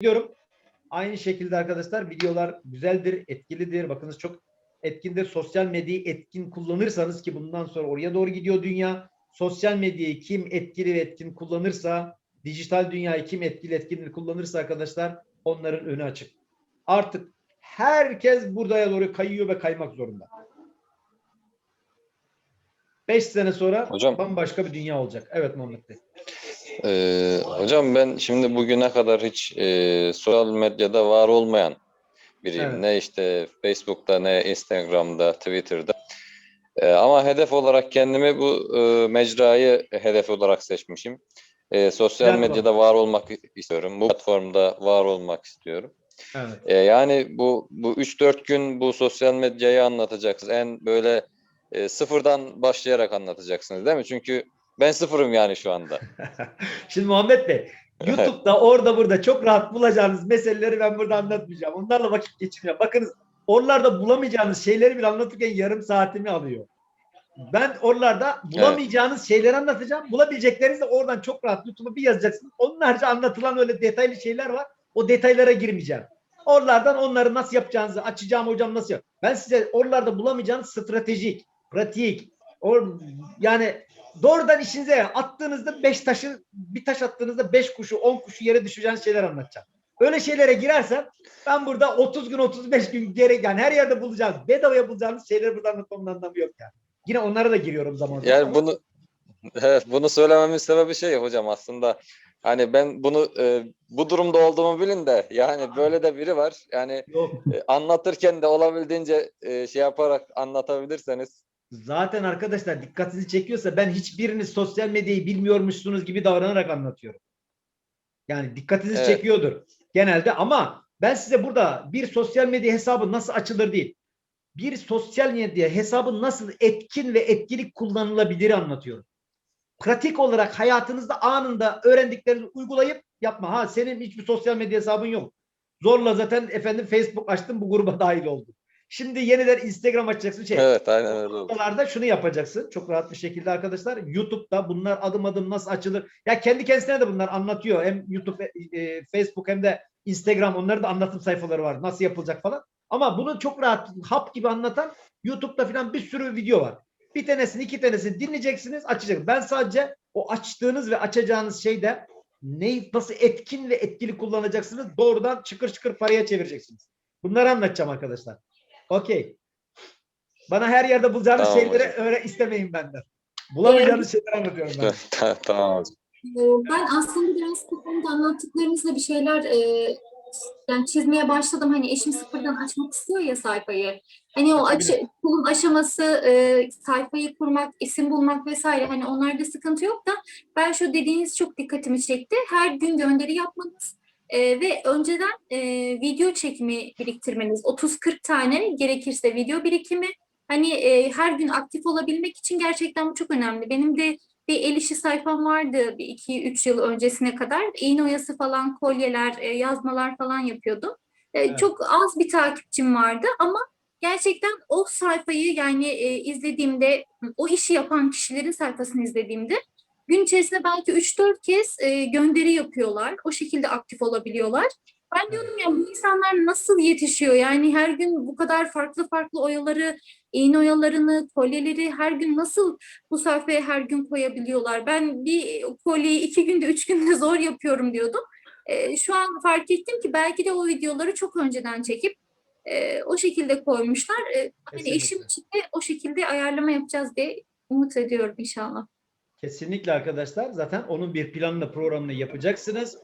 ediyorum. Aynı şekilde arkadaşlar videolar güzeldir, etkilidir. Bakınız çok etkindir. Sosyal medyayı etkin kullanırsanız ki bundan sonra oraya doğru gidiyor dünya. Sosyal medyayı kim etkili ve etkin kullanırsa, dijital dünyayı kim etkili etkin kullanırsa arkadaşlar onların önü açık. Artık herkes buraya doğru kayıyor ve kaymak zorunda. 5 sene sonra Hocam. bambaşka bir dünya olacak. Evet Muhammed Bey. Ee, hocam ben şimdi bugüne kadar hiç e, sosyal medyada var olmayan biriyim. Evet. Ne işte Facebook'ta ne Instagram'da, Twitter'da. Ee, ama hedef olarak kendimi bu e, mecrayı hedef olarak seçmişim. Ee, sosyal Platform. medyada var olmak istiyorum. Bu platformda var olmak istiyorum. Evet. Ee, yani bu bu 3-4 gün bu sosyal medyayı anlatacaksınız. En böyle e, sıfırdan başlayarak anlatacaksınız değil mi? Çünkü ben sıfırım yani şu anda. Şimdi Muhammed Bey, YouTube'da orada burada çok rahat bulacağınız meseleleri ben burada anlatmayacağım. Onlarla vakit geçireceğim. Bakınız oralarda bulamayacağınız şeyleri bile anlatırken yarım saatimi alıyor. Ben oralarda bulamayacağınız şeyleri anlatacağım. Bulabileceklerinizi de oradan çok rahat YouTube'a bir yazacaksınız. Onun harici anlatılan öyle detaylı şeyler var. O detaylara girmeyeceğim. Oralardan onları nasıl yapacağınızı açacağım hocam nasıl yap. Ben size oralarda bulamayacağınız stratejik, pratik, or, yani doğrudan işinize attığınızda beş taşı bir taş attığınızda beş kuşu on kuşu yere düşeceğiniz şeyler anlatacağım. Öyle şeylere girersem ben burada 30 gün 35 gün gerek yani her yerde bulacağınız bedavaya bulacağınız şeyleri burada anlatmamın anlamı yok yani. Yine onlara da giriyorum zaman zaman. Yani bunu evet, bunu söylememin sebebi şey hocam aslında hani ben bunu e, bu durumda olduğumu bilin de yani böyle de biri var. Yani e, anlatırken de olabildiğince e, şey yaparak anlatabilirseniz Zaten arkadaşlar dikkatinizi çekiyorsa ben hiçbiriniz sosyal medyayı bilmiyormuşsunuz gibi davranarak anlatıyorum. Yani dikkatinizi Evet. çekiyordur genelde ama ben size burada bir sosyal medya hesabı nasıl açılır değil. Bir sosyal medya hesabı nasıl etkin ve etkili kullanılabilir anlatıyorum. Pratik olarak hayatınızda anında öğrendiklerinizi uygulayıp yapma. Ha senin hiçbir sosyal medya hesabın yok. Zorla zaten efendim Facebook açtın bu gruba dahil oldun. Şimdi yeniden Instagram açacaksın. Şey, evet aynen öyle noktalarda şunu yapacaksın çok rahat bir şekilde arkadaşlar. YouTube'da bunlar adım adım nasıl açılır? Ya kendi kendisine de bunlar anlatıyor. Hem YouTube, e, Facebook hem de Instagram onların da anlatım sayfaları var. Nasıl yapılacak falan. Ama bunu çok rahat hap gibi anlatan YouTube'da falan bir sürü video var. Bir tanesini iki tanesini dinleyeceksiniz açacaksınız. Ben sadece o açtığınız ve açacağınız şeyde neyi nasıl etkin ve etkili kullanacaksınız doğrudan çıkır çıkır paraya çevireceksiniz. Bunları anlatacağım arkadaşlar. Okey. Bana her yerde bulacağınız Tamam şeyleri hocam. öyle istemeyin benden. Bulamayacağınız şeyleri anlatıyorum ben. tamam. Ee, Ben aslında biraz kafamda anlattıklarınızla bir şeyler e, yani çizmeye başladım. Hani eşim sıfırdan açmak istiyor ya sayfayı. Hani o açı, kurulum aşaması, e, sayfayı kurmak, isim bulmak vesaire hani onlarda sıkıntı yok da ben şu dediğiniz çok dikkatimi çekti. Her gün gönderi yapmanız e, ve önceden e, video çekimi biriktirmeniz. 30-40 tane gerekirse video birikimi. Hani e, her gün aktif olabilmek için gerçekten bu çok önemli. Benim de bir el işi sayfam vardı bir iki üç yıl öncesine kadar. İğne oyası falan, kolyeler, e, yazmalar falan yapıyordum. E, Evet. Çok az bir takipçim vardı ama gerçekten o sayfayı yani e, izlediğimde, o işi yapan kişilerin sayfasını izlediğimde gün içerisinde belki 3-4 kez e, gönderi yapıyorlar. O şekilde aktif olabiliyorlar. Ben diyorum ya bu insanlar nasıl yetişiyor? Yani her gün bu kadar farklı farklı oyaları, iğne oyalarını, kolyeleri her gün nasıl bu sayfaya her gün koyabiliyorlar. Ben bir kolyeyi iki günde, üç günde zor yapıyorum diyordum. Ee, şu an fark ettim ki belki de o videoları çok önceden çekip e, o şekilde koymuşlar. Ee, hani eşim için de o şekilde ayarlama yapacağız diye umut ediyorum inşallah. Kesinlikle arkadaşlar. Zaten onun bir planını programını yapacaksınız.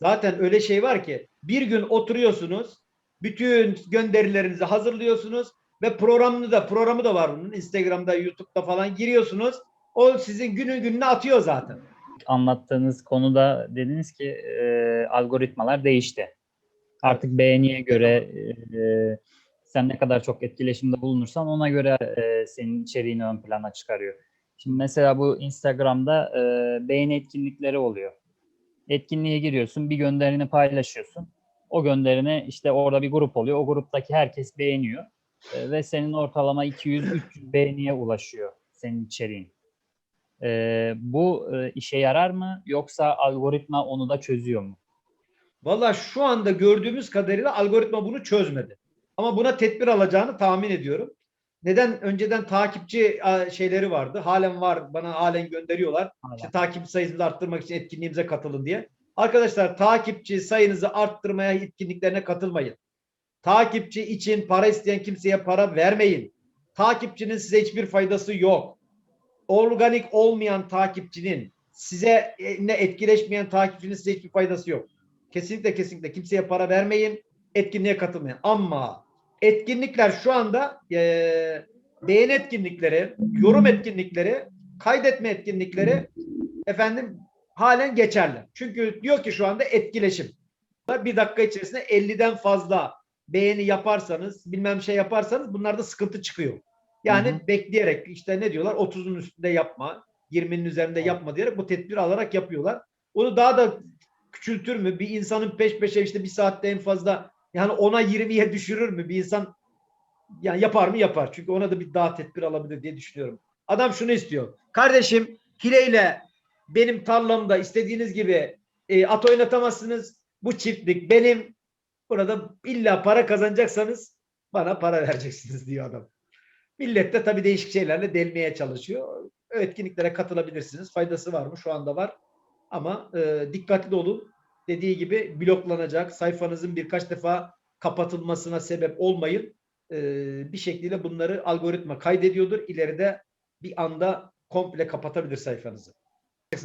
Zaten öyle şey var ki bir gün oturuyorsunuz. Bütün gönderilerinizi hazırlıyorsunuz ve programını da programı da var bunun. Instagram'da, YouTube'da falan giriyorsunuz. O sizin günün gününe atıyor zaten. anlattığınız konuda dediniz ki e, algoritmalar değişti. Artık beğeniye göre e, sen ne kadar çok etkileşimde bulunursan ona göre e, senin içeriğini ön plana çıkarıyor. Şimdi mesela bu Instagram'da e, beğeni etkinlikleri oluyor. Etkinliğe giriyorsun, bir gönderini paylaşıyorsun. O gönderini işte orada bir grup oluyor. O gruptaki herkes beğeniyor. E, ve senin ortalama 200-300 beğeniye ulaşıyor senin içeriğin. Ee, bu e, işe yarar mı yoksa algoritma onu da çözüyor mu? Valla şu anda gördüğümüz kadarıyla algoritma bunu çözmedi. Ama buna tedbir alacağını tahmin ediyorum. Neden? Önceden takipçi şeyleri vardı. Halen var. Bana halen gönderiyorlar. Hala. İşte takipçi sayınızı arttırmak için etkinliğimize katılın diye. Arkadaşlar takipçi sayınızı arttırmaya etkinliklerine katılmayın. Takipçi için para isteyen kimseye para vermeyin. Takipçinin size hiçbir faydası yok. Organik olmayan takipçinin size e, ne etkileşmeyen takipçinin size hiçbir faydası yok. Kesinlikle kesinlikle kimseye para vermeyin. Etkinliğe katılmayın. Ama etkinlikler şu anda eee beğen etkinlikleri, yorum etkinlikleri, kaydetme etkinlikleri efendim halen geçerli. Çünkü diyor ki şu anda etkileşim. Bir dakika içerisinde 50'den fazla beğeni yaparsanız, bilmem şey yaparsanız bunlarda sıkıntı çıkıyor. Yani Hı bekleyerek işte ne diyorlar 30'un üstünde yapma, 20'nin üzerinde yapma diyerek bu tedbir alarak yapıyorlar. Onu daha da küçültür mü? Bir insanın peş peşe işte bir saatte en fazla yani 10'a 20'ye düşürür mü? Bir insan yani yapar mı? Yapar. Çünkü ona da bir daha tedbir alabilir diye düşünüyorum. Adam şunu istiyor. Kardeşim hileyle benim tarlamda istediğiniz gibi e, at oynatamazsınız. Bu çiftlik benim. Burada illa para kazanacaksanız bana para vereceksiniz diyor adam. Millet de tabii değişik şeylerle delmeye çalışıyor. Etkinliklere katılabilirsiniz. Faydası var mı? Şu anda var. Ama e, dikkatli olun. Dediği gibi bloklanacak. Sayfanızın birkaç defa kapatılmasına sebep olmayın. E, bir şekilde bunları algoritma kaydediyordur. İleride bir anda komple kapatabilir sayfanızı.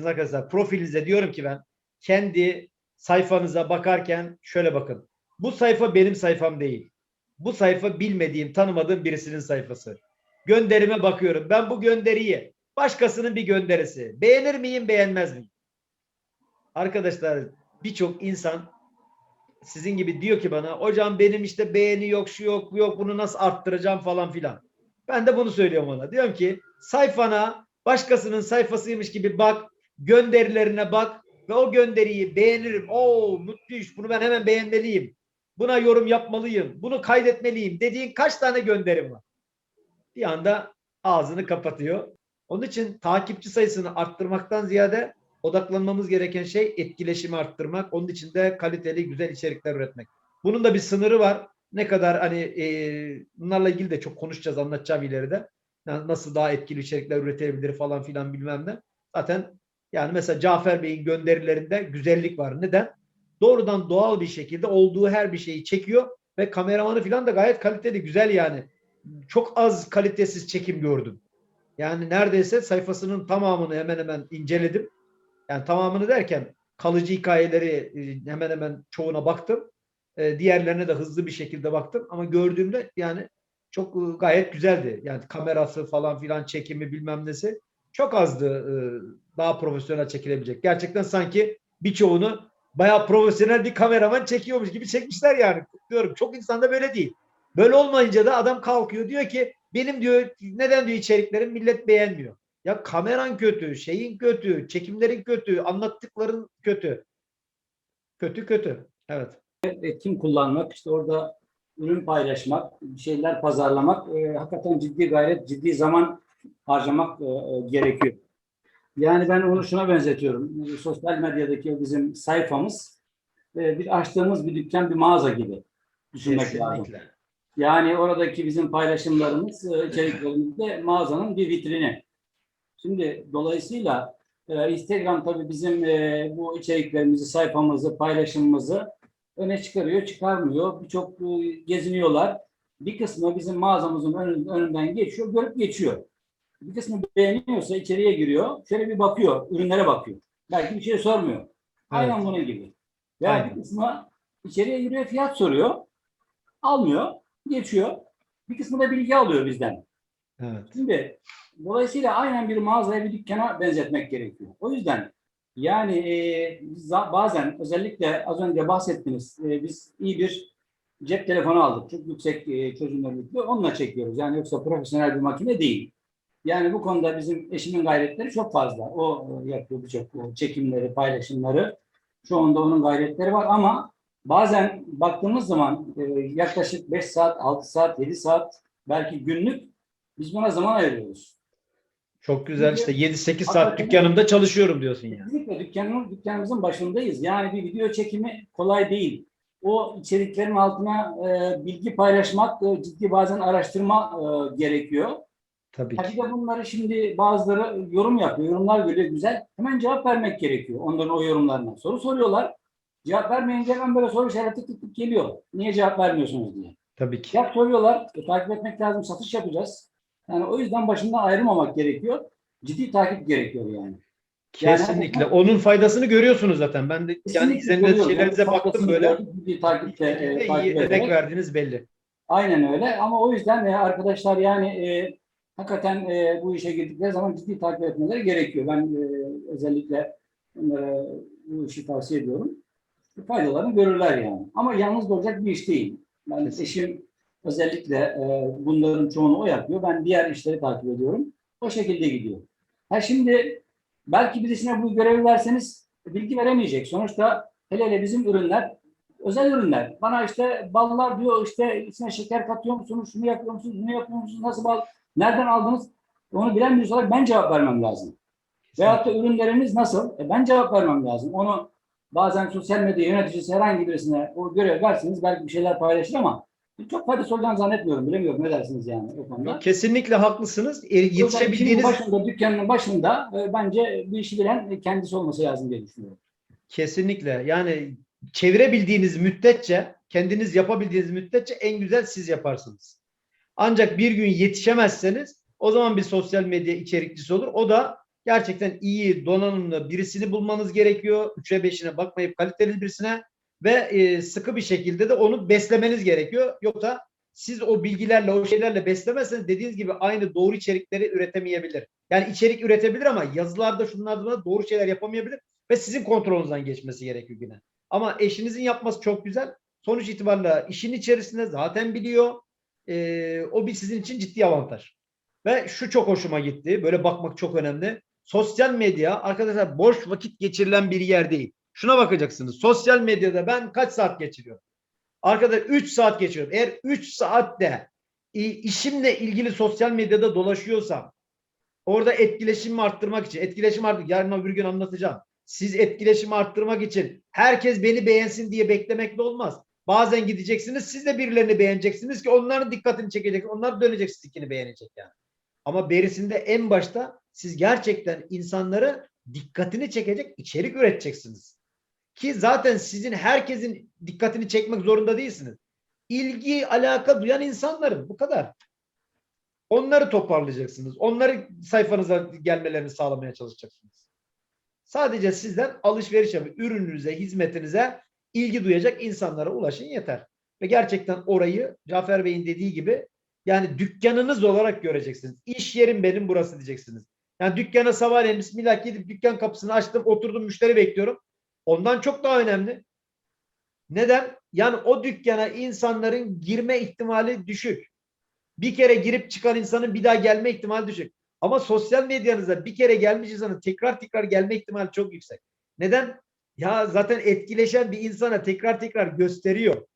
Arkadaşlar profilinize diyorum ki ben kendi sayfanıza bakarken şöyle bakın. Bu sayfa benim sayfam değil. Bu sayfa bilmediğim, tanımadığım birisinin sayfası. Gönderime bakıyorum. Ben bu gönderiyi başkasının bir gönderisi. Beğenir miyim, beğenmez miyim? Arkadaşlar birçok insan sizin gibi diyor ki bana hocam benim işte beğeni yok, şu yok, bu yok bunu nasıl arttıracağım falan filan. Ben de bunu söylüyorum ona. Diyorum ki sayfana başkasının sayfasıymış gibi bak, gönderilerine bak ve o gönderiyi beğenirim. Oo müthiş bunu ben hemen beğenmeliyim. Buna yorum yapmalıyım. Bunu kaydetmeliyim dediğin kaç tane gönderim var? Bir anda ağzını kapatıyor. Onun için takipçi sayısını arttırmaktan ziyade odaklanmamız gereken şey etkileşimi arttırmak. Onun için de kaliteli güzel içerikler üretmek. Bunun da bir sınırı var. Ne kadar hani e, bunlarla ilgili de çok konuşacağız, anlatacağım ileride. Yani nasıl daha etkili içerikler üretebilir falan filan bilmem ne. Zaten yani mesela Cafer Bey'in gönderilerinde güzellik var. Neden? Doğrudan doğal bir şekilde olduğu her bir şeyi çekiyor ve kameramanı falan da gayet kaliteli, güzel yani. Çok az kalitesiz çekim gördüm. Yani neredeyse sayfasının tamamını hemen hemen inceledim. Yani tamamını derken kalıcı hikayeleri e, hemen hemen çoğuna baktım. E, Diğerlerine de hızlı bir şekilde baktım ama gördüğümde yani çok e, gayet güzeldi. Yani kamerası falan filan çekimi bilmem nesi çok azdı daha profesyonel çekilebilecek. Gerçekten sanki birçoğunu bayağı profesyonel bir kameraman çekiyormuş gibi çekmişler yani. Diyorum çok insanda böyle değil. Böyle olmayınca da adam kalkıyor diyor ki benim diyor neden diyor içeriklerim millet beğenmiyor. Ya kameran kötü, şeyin kötü, çekimlerin kötü, anlattıkların kötü. Kötü kötü. Evet. etkin kullanmak, işte orada ürün paylaşmak, bir şeyler pazarlamak e, hakikaten ciddi gayret, ciddi zaman harcamak e, e, gerekiyor. Yani ben onu şuna benzetiyorum. E, Sosyal medyadaki bizim sayfamız e, bir açtığımız bir dükkan, bir mağaza gibi düşünmek lazım. Yani oradaki bizim paylaşımlarımız, e, içeriklerimiz de mağazanın bir vitrini. Şimdi dolayısıyla e, Instagram tabii bizim e, bu içeriklerimizi, sayfamızı, paylaşımımızı öne çıkarıyor, çıkarmıyor. Birçok e, geziniyorlar. Bir kısmı bizim mağazamızın önün- önünden geçiyor, görüp geçiyor. Bir kısmı beğeniyorsa içeriye giriyor, şöyle bir bakıyor, ürünlere bakıyor. Belki bir şey sormuyor. Aynen Evet. bunun gibi. Ve Aynen. bir kısmı içeriye giriyor, fiyat soruyor. Almıyor, geçiyor. Bir kısmı da bilgi alıyor bizden. Evet. Şimdi dolayısıyla aynen bir mağazaya bir dükkana benzetmek gerekiyor. O yüzden yani e, bazen özellikle az önce bahsettiniz e, biz iyi bir cep telefonu aldık. Çok yüksek e, çözünürlüklü. Onunla çekiyoruz. Yani yoksa profesyonel bir makine değil. Yani bu konuda bizim eşimin gayretleri çok fazla. O e, yapıyor birçok o çekimleri, paylaşımları. Şu anda onun gayretleri var ama bazen baktığımız zaman e, yaklaşık 5 saat, 6 saat, 7 saat belki günlük biz buna zaman ayırıyoruz. Çok güzel işte 7-8 saat dükkanımda çalışıyorum diyorsun yani. Kesinlikle dükkanın, dükkanımızın başındayız. Yani bir video çekimi kolay değil. O içeriklerin altına e, bilgi paylaşmak, e, ciddi bazen araştırma e, gerekiyor. Tabii ki. de bunları şimdi bazıları yorum yapıyor, yorumlar görüyor güzel. Hemen cevap vermek gerekiyor onların o yorumlarına. Soru soruyorlar. Cevap vermeyince hemen böyle soru işareti tık tık geliyor. Niye cevap vermiyorsunuz diye. Tabii ki. Ya soruyorlar, e, takip etmek lazım, satış yapacağız. Yani o yüzden başından ayrılmamak gerekiyor. Ciddi takip gerekiyor yani. Kesinlikle. Onun faydasını görüyorsunuz zaten. Ben de yani izlediğiniz şeylerinize baktım böyle. Ciddi takipte, e, takip emek verdiğiniz belli. Aynen öyle ama o yüzden e, arkadaşlar yani e, hakikaten e, bu işe girdikleri zaman ciddi takip etmeleri gerekiyor. Ben e, özellikle onlara bu işi tavsiye ediyorum. Faydalarını görürler yani. Ama yalnız olacak bir iş değil. Ben Kesinlikle. eşim özellikle e, bunların çoğunu o yapıyor. Ben diğer işleri takip ediyorum. O şekilde gidiyor. Ha şimdi belki birisine bu görevi verseniz bilgi veremeyecek. Sonuçta hele hele bizim ürünler özel ürünler. Bana işte ballar diyor işte içine şeker katıyor musunuz, şunu yapıyor musunuz, bunu yapıyor musunuz, nasıl bal, nereden aldınız? Onu bilen birisi olarak ben cevap vermem lazım. Veyahut da ürünleriniz nasıl? E ben cevap vermem lazım. Onu bazen sosyal medya yöneticisi herhangi birisine o görev verseniz belki bir şeyler paylaşır ama çok faydası olacağını zannetmiyorum. Bilemiyorum ne dersiniz yani o konuda. Kesinlikle haklısınız. E, Yetişebildiğiniz başında, dükkanın başında e, bence bir işi bilen kendisi olması lazım diye düşünüyorum. kesinlikle yani çevirebildiğiniz müddetçe kendiniz yapabildiğiniz müddetçe en güzel siz yaparsınız. Ancak bir gün yetişemezseniz o zaman bir sosyal medya içerikçisi olur. O da gerçekten iyi donanımlı birisini bulmanız gerekiyor. Üçe beşine bakmayıp kaliteli birisine ve e, sıkı bir şekilde de onu beslemeniz gerekiyor. Yoksa siz o bilgilerle, o şeylerle beslemezseniz dediğiniz gibi aynı doğru içerikleri üretemeyebilir. Yani içerik üretebilir ama yazılarda şunlarda da doğru şeyler yapamayabilir ve sizin kontrolünüzden geçmesi gerekiyor yine. Ama eşinizin yapması çok güzel. Sonuç itibariyle işin içerisinde zaten biliyor. Ee, o bir sizin için ciddi avantaj. Ve şu çok hoşuma gitti. Böyle bakmak çok önemli. Sosyal medya arkadaşlar boş vakit geçirilen bir yer değil. Şuna bakacaksınız. Sosyal medyada ben kaç saat geçiriyorum? Arkadaşlar 3 saat geçiriyorum. Eğer 3 saatte i- işimle ilgili sosyal medyada dolaşıyorsam orada etkileşimi arttırmak için etkileşim artık yarın öbür gün anlatacağım. Siz etkileşimi arttırmak için herkes beni beğensin diye beklemekle olmaz. Bazen gideceksiniz siz de birilerini beğeneceksiniz ki onların dikkatini çekecek. Onlar dönecek sizinkini beğenecek yani. Ama berisinde en başta siz gerçekten insanları dikkatini çekecek içerik üreteceksiniz. Ki zaten sizin herkesin dikkatini çekmek zorunda değilsiniz. İlgi, alaka duyan insanların bu kadar. Onları toparlayacaksınız. Onları sayfanıza gelmelerini sağlamaya çalışacaksınız. Sadece sizden alışveriş yapın. Ürününüze, hizmetinize ilgi duyacak insanlara ulaşın yeter. Ve gerçekten orayı Cafer Bey'in dediği gibi yani dükkanınız olarak göreceksiniz. İş yerim benim burası diyeceksiniz. Yani dükkana sabahleyin bismillah gidip dükkan kapısını açtım oturdum müşteri bekliyorum. Ondan çok daha önemli. Neden? Yani o dükkana insanların girme ihtimali düşük. Bir kere girip çıkan insanın bir daha gelme ihtimali düşük. Ama sosyal medyanıza bir kere gelmiş insanın tekrar tekrar gelme ihtimali çok yüksek. Neden? Ya zaten etkileşen bir insana tekrar tekrar gösteriyor.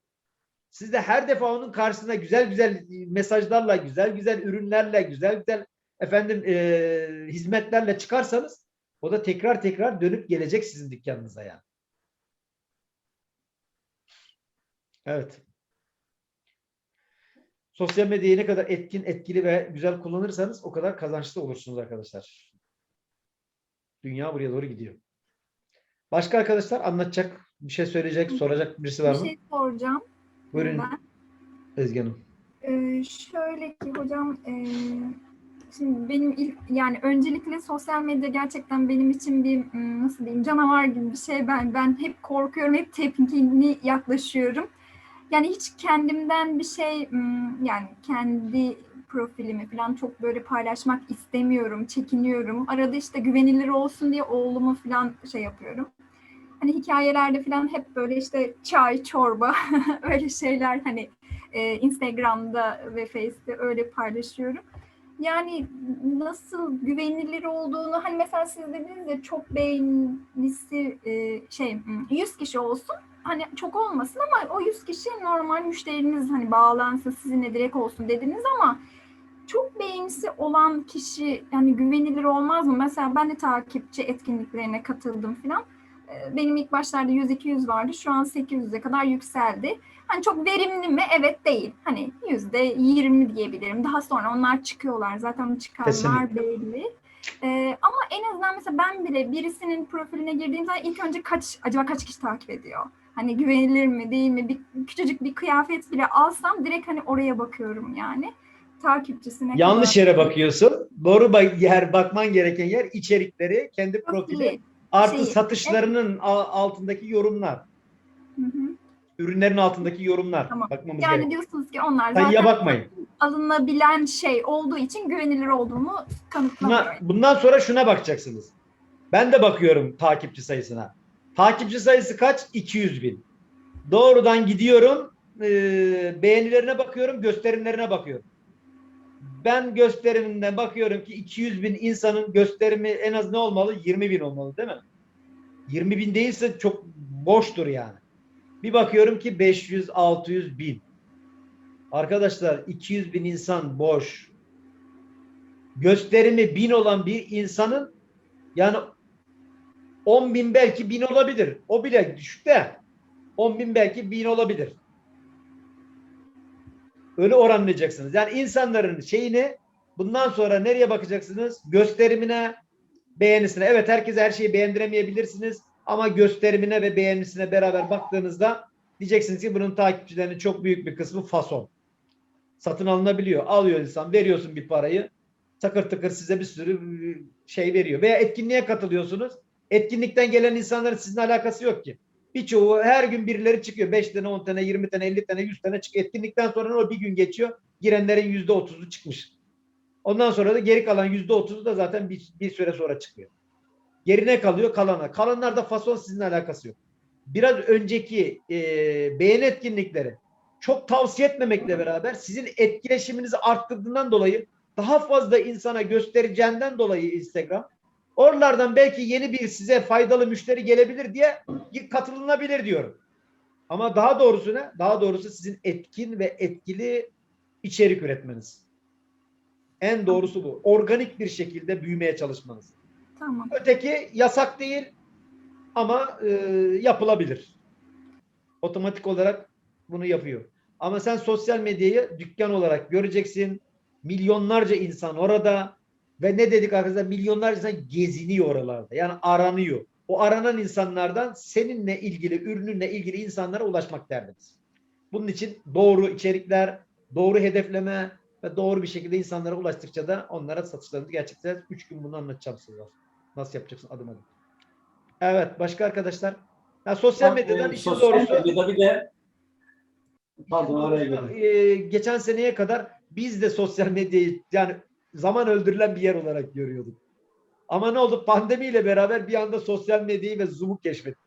Siz de her defa onun karşısına güzel güzel mesajlarla, güzel güzel ürünlerle, güzel güzel efendim e, hizmetlerle çıkarsanız o da tekrar tekrar dönüp gelecek sizin dükkanınıza yani. Evet. Sosyal medyayı ne kadar etkin, etkili ve güzel kullanırsanız o kadar kazançlı olursunuz arkadaşlar. Dünya buraya doğru gidiyor. Başka arkadaşlar anlatacak, bir şey söyleyecek, soracak birisi var Bir mı? şey soracağım. Buyurun Ben. Ezgi Hanım. Ee, şöyle ki hocam, e, şimdi benim ilk yani öncelikle sosyal medya gerçekten benim için bir nasıl diyeyim canavar gibi bir şey. Ben ben hep korkuyorum, hep tepkili yaklaşıyorum. Yani hiç kendimden bir şey yani kendi profilimi falan çok böyle paylaşmak istemiyorum, çekiniyorum. Arada işte güvenilir olsun diye oğlumu falan şey yapıyorum. Hani hikayelerde falan hep böyle işte çay, çorba öyle şeyler hani Instagram'da ve Face'te öyle paylaşıyorum. Yani nasıl güvenilir olduğunu hani mesela siz dediniz ya çok beğenisi e, şey 100 kişi olsun hani çok olmasın ama o 100 kişi normal müşteriniz hani bağlansın sizinle direkt olsun dediniz ama çok beğenisi olan kişi yani güvenilir olmaz mı? Mesela ben de takipçi etkinliklerine katıldım falan. Benim ilk başlarda 100-200 vardı. Şu an 800'e kadar yükseldi. Hani çok verimli mi? Evet değil. Hani %20 diyebilirim. Daha sonra onlar çıkıyorlar. Zaten çıkanlar Kesinlikle. belli. Ee, ama en azından mesela ben bile birisinin profiline girdiğim zaman ilk önce kaç acaba kaç kişi takip ediyor? Hani güvenilir mi değil mi? Bir, küçücük bir kıyafet bile alsam direkt hani oraya bakıyorum yani. Takipçisine Yanlış kadar. yere bakıyorsun. Doğru yer bakman gereken yer içerikleri, kendi profili Profili. Artı Şeyi, satışlarının a- altındaki yorumlar. Hı hı. Ürünlerin altındaki yorumlar. Tamam. Bakmamız Yani gerek. diyorsunuz ki onlar Sayıya zaten bakmayın. alınabilen şey olduğu için güvenilir olduğunu kanıtlamıyor. Buna, bundan sonra şuna bakacaksınız. Ben de bakıyorum takipçi sayısına. Takipçi sayısı kaç? 200 bin. Doğrudan gidiyorum, e, beğenilerine bakıyorum, gösterimlerine bakıyorum. Ben gösteriminde bakıyorum ki 200 bin insanın gösterimi en az ne olmalı? 20 bin olmalı değil mi? 20 bin değilse çok boştur yani. Bir bakıyorum ki 500, 600 bin. Arkadaşlar 200 bin insan boş gösterimi bin olan bir insanın yani 10 bin belki bin olabilir. O bile düşük de 10 bin belki bin olabilir. Öyle oranlayacaksınız. Yani insanların şeyini bundan sonra nereye bakacaksınız? Gösterimine, beğenisine. Evet herkese her şeyi beğendiremeyebilirsiniz ama gösterimine ve beğenisine beraber baktığınızda diyeceksiniz ki bunun takipçilerinin çok büyük bir kısmı fason. Satın alınabiliyor. Alıyor insan, veriyorsun bir parayı takır tıkır size bir sürü şey veriyor. Veya etkinliğe katılıyorsunuz. Etkinlikten gelen insanların sizinle alakası yok ki. Birçoğu her gün birileri çıkıyor. 5 tane, 10 tane, 20 tane, 50 tane, 100 tane çıkıyor. Etkinlikten sonra o bir gün geçiyor. Girenlerin %30'u çıkmış. Ondan sonra da geri kalan %30'u da zaten bir, bir süre sonra çıkıyor. Gerine kalıyor kalana. Kalanlarda fason sizinle alakası yok. Biraz önceki e, beğeni etkinlikleri çok tavsiye etmemekle beraber sizin etkileşiminizi arttırdığından dolayı daha fazla insana göstereceğinden dolayı Instagram oralardan belki yeni bir size faydalı müşteri gelebilir diye katılınabilir diyorum. Ama daha doğrusu ne? Daha doğrusu sizin etkin ve etkili içerik üretmeniz. En doğrusu bu. Organik bir şekilde büyümeye çalışmanız. Tamam. Öteki yasak değil ama e, yapılabilir. Otomatik olarak bunu yapıyor. Ama sen sosyal medyayı dükkan olarak göreceksin. Milyonlarca insan orada ve ne dedik arkadaşlar? Milyonlarca insan geziniyor oralarda. Yani aranıyor. O aranan insanlardan seninle ilgili, ürününle ilgili insanlara ulaşmak derdiniz. Bunun için doğru içerikler, doğru hedefleme ve doğru bir şekilde insanlara ulaştıkça da onlara satışlarınızı gerçekten 3 gün bunu anlatacağım size. Nasıl yapacaksın adım adım. Evet başka arkadaşlar. Ya sosyal medyadan e, işin sosyal doğrusu medyada bir de pardon oraya Doğrusu, girdim. e, geçen seneye kadar biz de sosyal medyayı yani zaman öldürülen bir yer olarak görüyorduk. Ama ne oldu? Pandemiyle beraber bir anda sosyal medyayı ve Zoom'u keşfettik.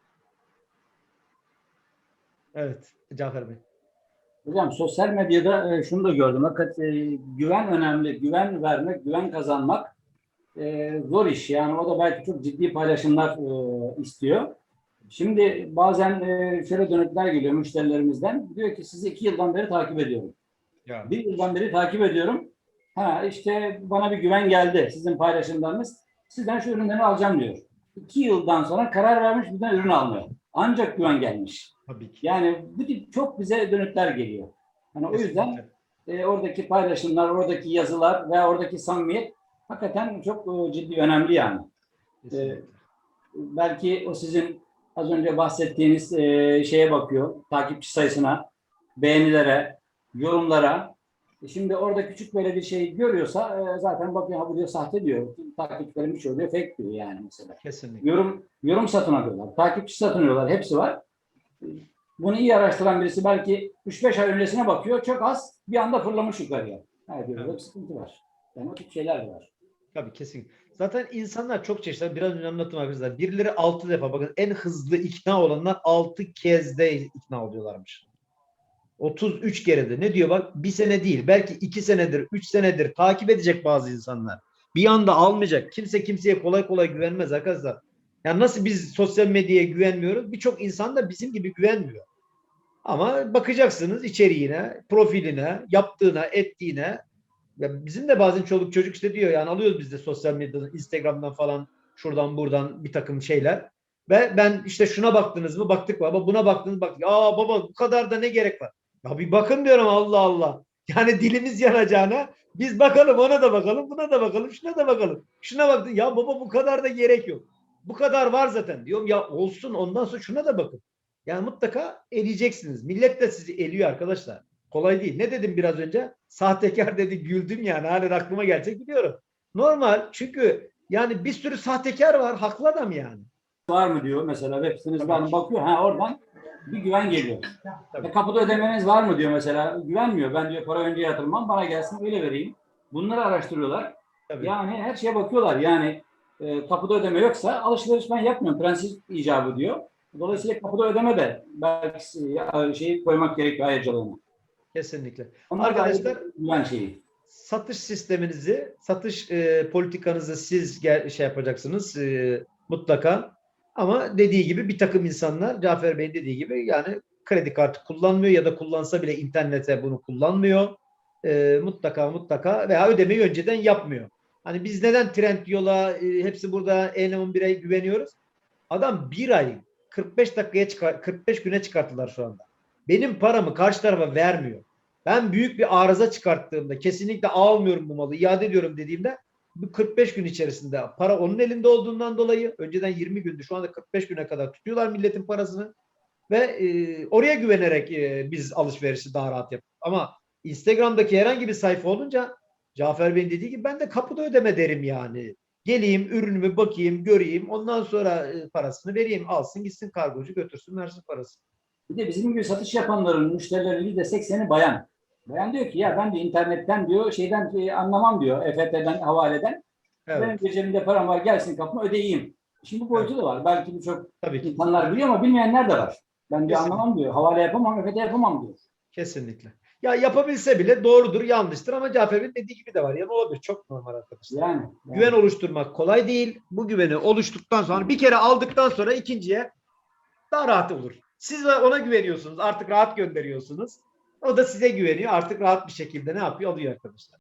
Evet, Cafer Bey. Hocam sosyal medyada e, şunu da gördüm. Fakat e, güven önemli. Güven vermek, güven kazanmak e, zor iş. Yani o da belki çok ciddi paylaşımlar e, istiyor. Şimdi bazen e, şöyle dönütler geliyor müşterilerimizden. Diyor ki sizi iki yıldan beri takip ediyorum. Ya. Bir yıldan beri takip ediyorum. Ha işte bana bir güven geldi sizin paylaşımlarınız. Sizden şu ürünleri alacağım diyor. İki yıldan sonra karar vermiş bizden ürün almıyor. Ancak güven gelmiş. Tabii ki. Yani bu tip çok bize dönütler geliyor. Hani o yüzden e, oradaki paylaşımlar, oradaki yazılar ve oradaki samimiyet hakikaten çok e, ciddi, önemli yani. Kesinlikle. Belki o sizin az önce bahsettiğiniz e, şeye bakıyor, takipçi sayısına, beğenilere, yorumlara. E, Şimdi orada küçük böyle bir şey görüyorsa e, zaten bakıyor ha bu diyor sahte diyor. Takipçilerim bir şey oluyor, fake diyor yani mesela. Kesinlikle. Yorum yorum satın alıyorlar, takipçi satın alıyorlar, hepsi var. Bunu iyi araştıran birisi belki 3-5 ay öncesine bakıyor, çok az bir anda fırlamış yukarıya. Diyor, burada bir sıkıntı var. Yani o tip şeyler var. Tabii kesin. Zaten insanlar çok çeşitli. Biraz önce anlattım arkadaşlar. Birileri 6 defa bakın en hızlı ikna olanlar 6 kez de ikna oluyorlarmış. 33 kerede. Ne diyor bak? Bir sene değil. Belki 2 senedir, 3 senedir takip edecek bazı insanlar. Bir anda almayacak. Kimse kimseye kolay kolay güvenmez arkadaşlar. Yani nasıl biz sosyal medyaya güvenmiyoruz? Birçok insan da bizim gibi güvenmiyor. Ama bakacaksınız içeriğine, profiline, yaptığına, ettiğine ya bizim de bazen çoluk çocuk işte diyor yani alıyoruz biz de sosyal medyadan, Instagram'dan falan şuradan buradan bir takım şeyler. Ve ben işte şuna baktınız mı? Baktık baba. Buna baktınız baktık. Aa baba bu kadar da ne gerek var? Ya bir bakın diyorum Allah Allah. Yani dilimiz yanacağına biz bakalım ona da bakalım buna da bakalım şuna da bakalım. Şuna baktın ya baba bu kadar da gerek yok. Bu kadar var zaten diyorum ya olsun ondan sonra şuna da bakın. Yani mutlaka eleyeceksiniz. Millet de sizi eliyor arkadaşlar. Kolay değil. Ne dedim biraz önce? Sahtekar dedi güldüm yani. Hani aklıma gelecek biliyorum. Normal çünkü yani bir sürü sahtekar var. Haklı adam yani. var mı diyor mesela web siteniz var mı bakıyor ha oradan bir güven geliyor. Tabii. E, kapıda ödemeniz var mı diyor mesela güvenmiyor. Ben diyor para önce yatırmam bana gelsin öyle vereyim. Bunları araştırıyorlar. Tabii. Yani her şeye bakıyorlar. Yani e, kapıda ödeme yoksa alışveriş ben yapmıyorum. Prensip icabı diyor. Dolayısıyla kapıda ödeme de belki e, şeyi koymak gerekiyor ayrıcalığına. Kesinlikle. Onlar da Arkadaşlar- güven şeyi. satış sisteminizi, satış e, politikanızı siz gel, şey yapacaksınız e, mutlaka. Ama dediği gibi bir takım insanlar Cafer Bey'in dediği gibi yani kredi kartı kullanmıyor ya da kullansa bile internete bunu kullanmıyor. E, mutlaka mutlaka veya ödemeyi önceden yapmıyor. Hani biz neden Trendyol'a e, hepsi burada N11'e güveniyoruz? Adam bir ay 45 dakikaya çıkar 45 güne çıkarttılar şu anda. Benim paramı karşı tarafa vermiyor. Ben büyük bir arıza çıkarttığımda kesinlikle almıyorum bu malı iade ediyorum dediğimde 45 gün içerisinde para onun elinde olduğundan dolayı önceden 20 gündü şu anda 45 güne kadar tutuyorlar milletin parasını ve e, oraya güvenerek e, biz alışverişi daha rahat yapıyoruz. Ama Instagram'daki herhangi bir sayfa olunca Cafer Bey'in dediği gibi ben de kapıda ödeme derim yani. Geleyim ürünümü bakayım göreyim ondan sonra e, parasını vereyim alsın gitsin kargocu götürsün versin parasını. Bir de bizim gibi satış yapanların müşterilerin %80'i bayan. Bayan diyor ki ya ben de internetten diyor şeyden e, anlamam diyor EFT'den havaleden. Evet Benim de cebimde param var gelsin kapıma ödeyeyim. Şimdi bu boyutu da var. Belki birçok tabii ki insanlar biliyor ama bilmeyenler de var. Ben Kesinlikle. anlamam diyor. Havale yapamam, EFT yapamam diyor. Kesinlikle. Ya yapabilse bile doğrudur, yanlıştır ama Cafer Bey'in dediği gibi de var. Yani olabilir. Çok normal arkadaşlar. Yani. yani. Güven oluşturmak kolay değil. Bu güveni oluştuktan sonra bir kere aldıktan sonra ikinciye daha rahat olur. Siz de ona güveniyorsunuz. Artık rahat gönderiyorsunuz. O da size güveniyor. Artık rahat bir şekilde ne yapıyor? Alıyor arkadaşlar.